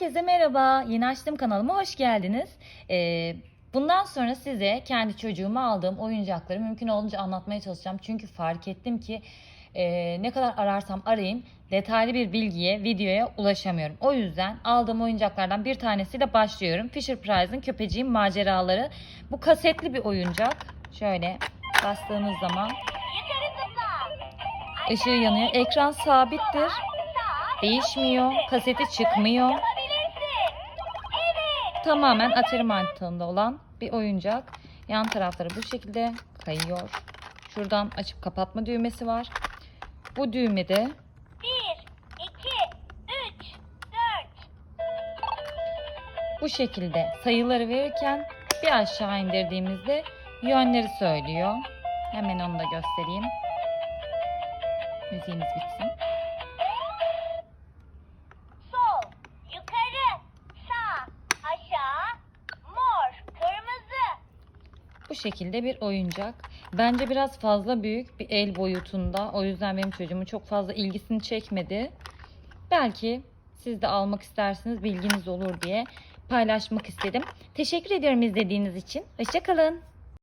Herkese merhaba. Yeni açtığım kanalıma hoş geldiniz. Ee, bundan sonra size kendi çocuğuma aldığım oyuncakları mümkün olduğunca anlatmaya çalışacağım. Çünkü fark ettim ki e, ne kadar ararsam arayayım detaylı bir bilgiye, videoya ulaşamıyorum. O yüzden aldığım oyuncaklardan bir tanesiyle başlıyorum. Fisher Price'ın Köpeciğin Maceraları. Bu kasetli bir oyuncak. Şöyle bastığımız zaman ışığı yanıyor. Ekran sabittir. Değişmiyor. Kaseti çıkmıyor. Tamamen Atari mantığında olan bir oyuncak. Yan tarafları bu şekilde kayıyor. Şuradan açıp kapatma düğmesi var. Bu düğmede Bir, iki, üç, dört. bu şekilde sayıları verirken bir aşağı indirdiğimizde yönleri söylüyor. Hemen onu da göstereyim. Müziğimiz bitsin. Bu şekilde bir oyuncak. Bence biraz fazla büyük bir el boyutunda. O yüzden benim çocuğumun çok fazla ilgisini çekmedi. Belki siz de almak istersiniz bilginiz olur diye paylaşmak istedim. Teşekkür ediyorum izlediğiniz için. Hoşçakalın.